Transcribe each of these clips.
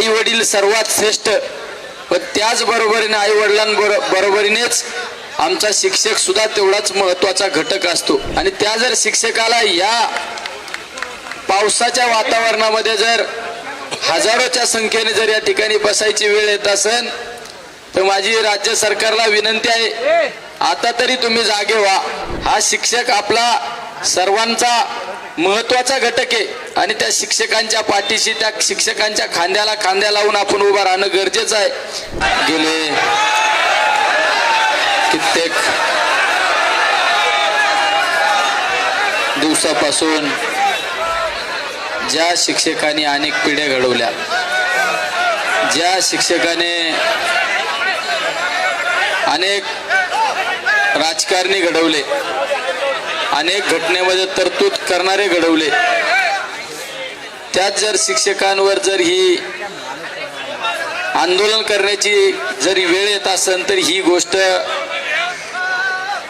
आई वडील सर्वात श्रेष्ठ व त्याचबरोबरीने आई आई बरोबरीनेच आमचा शिक्षक सुद्धा तेवढाच महत्त्वाचा घटक असतो. आणि त्या जर शिक्षकाला या पावसाच्या वातावरणामध्ये जर हजारोच्या संख्येने जर या ठिकाणी बसायची वेळ येत असेल तर माझी राज्य सरकारला विनंती आहे आता तरी तुम्ही जागे व्हा. हा शिक्षक आपला सर्वांचा महत्त्वाचा घटक आहे. आणि त्या शिक्षकांच्या पाठीशी त्या शिक्षकांच्या खांद्याला खांद्या लावून आपण उभं राहणं गरजेचं आहे. गेले कित्येक दिवसापासून ज्या शिक्षकांनी अनेक पिढ्या घडवल्या ज्या शिक्षकाने अनेक राजकारणी घडवले अनेक घटनेमध्ये तरतूद करणारे घडवले त्यात जर शिक्षकांवर जर ही आंदोलन करण्याची जरी वेळ येत असेल तर ही गोष्ट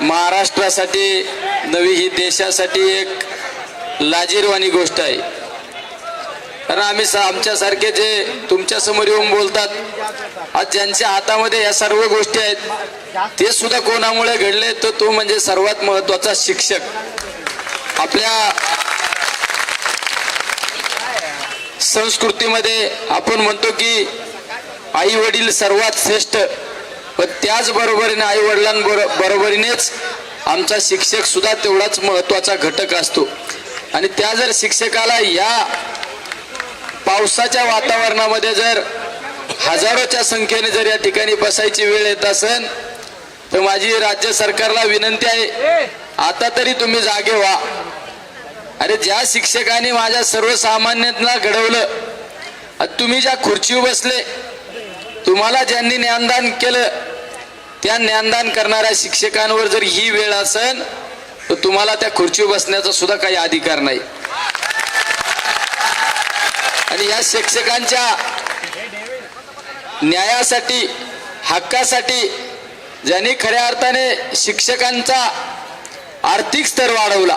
महाराष्ट्रासाठी नवी ही देशासाठी एक लाजीरवाणी गोष्ट आहे. कारण आम्ही आमच्यासारखे जे तुमच्यासमोर येऊन बोलतात आज ज्यांच्या हातामध्ये या सर्व गोष्टी आहेत ते सुद्धा कोणामुळे घडले तर तो म्हणजे सर्वात महत्त्वाचा शिक्षक. आपल्या संस्कृतीमध्ये आपण म्हणतो की आई वडील सर्वात श्रेष्ठ व त्याच बरोबरीने आई बरोबरीनेच आमचा शिक्षक सुद्धा तेवढाच महत्त्वाचा घटक असतो. आणि त्या जर शिक्षकाला या पावसाच्या वातावरणामध्ये जर हजारोच्या संख्येने जर या ठिकाणी बसायची वेळ येत असेल तर माझी राज्य सरकारला विनंती आहे आता तरी तुम्ही जागे व्हा. अरे ज्या शिक्षकांनी माझ्या सर्वसामान्यांना घडवलं आणि तुम्ही ज्या खुर्चीवर बसले तुम्हाला ज्यांनी ज्ञानदान केलं त्या ज्ञानदान करणाऱ्या शिक्षकांवर जर ही वेळ असेल तर तुम्हाला त्या खुर्चीवर बसण्याचा सुद्धा काही अधिकार नाही. आणि या शिक्षकांच्या न्यायासाठी हक्कासाठी ज्यांनी खऱ्या अर्थाने शिक्षकांचा आर्थिक स्तर वाढवला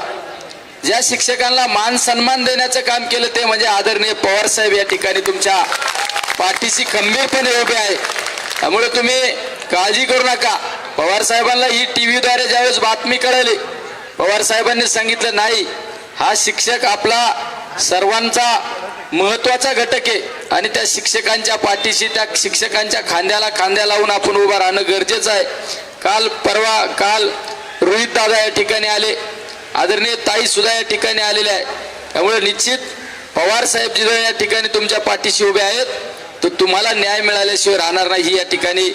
ज्या शिक्षकांना मान सन्मान देण्याचं काम केलं ते म्हणजे आदरणीय पवार साहेब या ठिकाणी तुमच्या पाठीशी खंबीरपणे उभे आहे. त्यामुळे तुम्ही काळजी करू नका. पवार साहेबांना ही टी व्हीद्वारे ज्यावेळेस बातमी कळली पवार साहेबांनी सांगितलं नाही हा शिक्षक आपला सर्वांचा महत्त्वाचा घटक आहे आणि त्या शिक्षकांच्या पाठीशी त्या शिक्षकांच्या खांद्याला खांद्या लावून आपण उभं राहणं गरजेचं आहे. काल परवा काल रोहित दादा या ठिकाणी आले. आदरणीय ताई सुद्धा या ठिकाणी आलेल्या आहे त्यामुळे निश्चित पवार साहेब जी या ठिकाणी तुमच्या पाठीशी उभे आहेत तर तुम्हाला न्याय मिळाल्याशिवाय राहणार नाही ही या ठिकाणी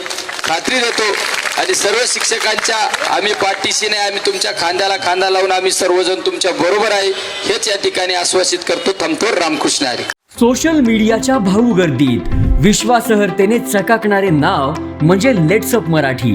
खात्री देतो. आणि सर्व शिक्षकांच्या आम्ही पाठीशी नाही आम्ही तुमच्या खांद्याला खांदा लावून आम्ही सर्वजण तुमच्या बरोबर आहे हेच या ठिकाणी आश्वासित करतो. थमतो रामकृष्ण हरी. सोशल मीडियाच्या भाऊ गर्दीत विश्वासहर्तेने चकाकणारे नाव म्हणजे लेट्सअप मराठी.